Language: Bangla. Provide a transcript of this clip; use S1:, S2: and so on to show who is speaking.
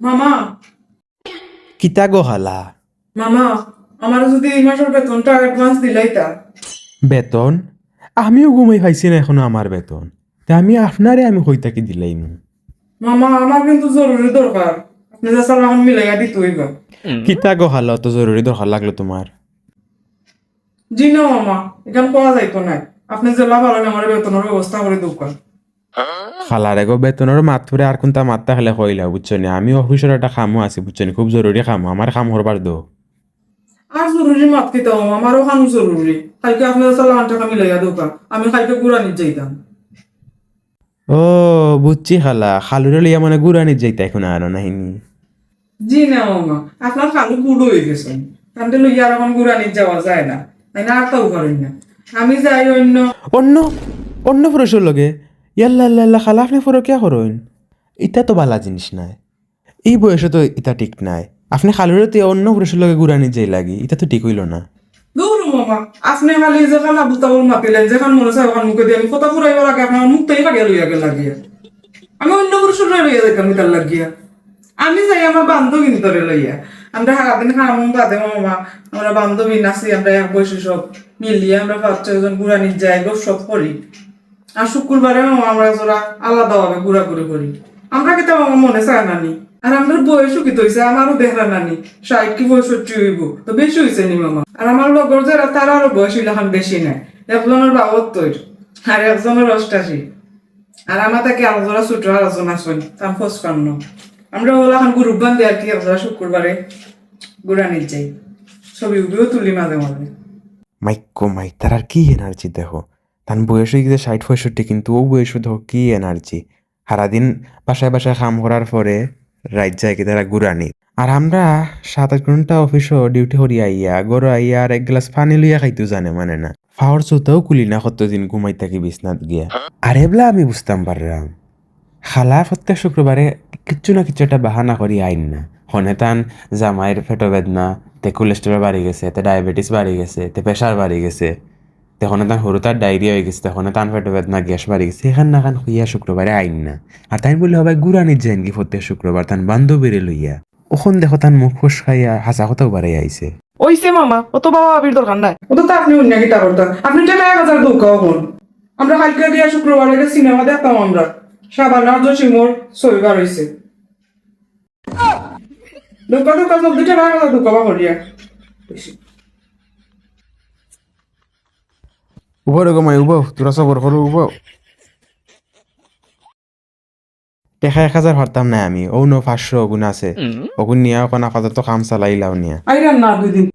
S1: মামা।
S2: কিতা গো হালা?
S1: মামা আমার যদি এই মাসের বেতনটা অ্যাডভান্স দিলাই তা
S2: বেতন? আমিও ঘুমাই পাইছি না এখনও আমার বেতন। তা আমি আপনারে আমি কই থাকি দিলাইম।
S1: মামা আমার কিন্তু জরুরি দরকার আপনি যে সাল এখন মিলাইয়া দিতে হইবা
S2: কিতা গো হালা অত জরুরি দরকার লাগল তোমার
S1: জি না মামা এখান পাওয়া যাইতো না আপনি জেলা পারেন আমার বেতনের ব্যবস্থা করে দোকান
S2: খালারে গো বেতনের মাত ধরে আর কোনটা মাত্তা খেলে কইলা বুঝছ নি? আমি অফিসের একটা কামও আছে বুঝছ নি? খুব জরুরি কাম আমার কাম করবার দো।
S1: আর জরুরি মাত আমারও খানো জরুরি কালকে সাল টাকা মিলাইয়া দোকান। আমি কালকে গুড়া নিয়ে যাইতাম
S2: ও বুঝছি খালা। খালুরে লইয়া মানে গুড়ানি যাইতা এখন আর নাহিনি
S1: জি না মামা আপনার খালু বুড়ো হয়ে গেছেন তাহলে লইয়া আর এখন গুড়া নিয়ে যাওয়া যায় না। তাই না আর তাও করেন না। আমি যাই অন্য
S2: অন্য অন্য পুরুষের লগে। ইয়াল্লা আল্লাহ খালা, আপনি পুরো কে করেন? ইটা তো বালা জিনিস নাই। এই বয়সে তো ইটা ঠিক নাই। আপনি খালুরে তো অন্য পুরুষের লগে গুড়ানি যাই লাগি ইটা তো ঠিক হইল না।
S1: আমি অন্য লাগিয়া। আমি যাই আমার বান্ধবী ধরে লইয়া। আমরা সারাদিন খাম, বাদে মামা, আমরা বান্ধবী নাচি, আমরা এক সব মিলিয়ে আমরা পাঁচ ছয়জন ঘুরানি যাই গো সব করি। আর শুক্রবারে আমরা জোড়া আলাদাভাবে ঘুরাঘুরি করি। আমরা কিন্তু মামা মনে চায় নানি আর আমাদের বয়সও কি হয়েছে আমারও দেখা নানি ষাট কি পঁয়ষট্টি হইব, তো বেশি হয়েছে নি মামা। আর আমার লগর যারা, তার আরও বয়স হইলে বেশি নাই। একজনের বাবত্তর আর একজনের অষ্টাশি। আর আমার তাকে আলোচনা ছোট আলোচনা শুন তার খোঁজ কান্ন আমরা ওলা এখন গ্রুপ বান্ধে আর কি একজোড়া শুক্রবারে গুড়ানির যাই। ছবি উবিও তুলি মাঝে মাঝে।
S2: মাইকো মাইক তার আর কি এনার্জি দেখো তার বয়স হয়ে গেছে ষাট পঁয়ষট্টি, কিন্তু ও বয়স দেখো কি এনার্জি সারাদিন বাসায় বাসায় কাম করার পরে রাত যায় কি তারা গুড়ানি। আর আমরা সাত আট ঘণ্টা অফিসও ডিউটি করি আইয়া, গরু আইয়া আর এক গ্লাস পানি লইয়া খাইতেও জানে মানে না। ফাওয়ার চোতাও কুলি না কতদিন ঘুমাই থাকি বিছনাত গিয়া। আর এবলা আমি বুঝতাম পারলাম। খালা প্রত্যেক শুক্রবারে কিচ্ছু না কিছু একটা বাহানা করি আইন না। হনে তান জামাইয়ের পেটো বেদনা, তে কোলেস্ট্রল বাড়ি গেছে, তে ডায়াবেটিস বাড়ি গেছে, তে প্রেশার বাড়ি গেছে। তখন তান সরু তার ডায়রিয়া হয়ে গেছে তখন তান পেটো বেদনা গ্যাস বাড়ি গেছে এখান না খান হইয়া শুক্রবারে আইন না। আর তাই বলে হবে গুড়ানির যাইন কি প্রত্যেক শুক্রবার তান বান্ধবীরে লইয়া ওখন দেখো তান মুখ ফুস খাইয়া হাসা কথাও বাড়াই আইছে
S1: ওইসে মামা অত বাবা আবির দরকার নাই। ও তো আপনি অন্য গিটা করতেন আপনি টাকা এক হাজার দুঃখ হন আমরা কালকে গিয়া শুক্রবারে গিয়ে সিনেমা দেখতাম আমরা। সাবান আর জসিমোর ছবিবার হয়েছে দোকা দোকা জলদি টাকা এক হাজার দুঃখ বা করিয়া
S2: রে গমাই উবাও তোরা সবর করো উবাও টেকা এক হাজার পারতাম না আমি। ও নো পাঁচশো অগুন আছে। অগুন নিয়ে ওখানে আপাতত কাম চালাইলাও নিয়া।
S1: আইরাম না দুই দিন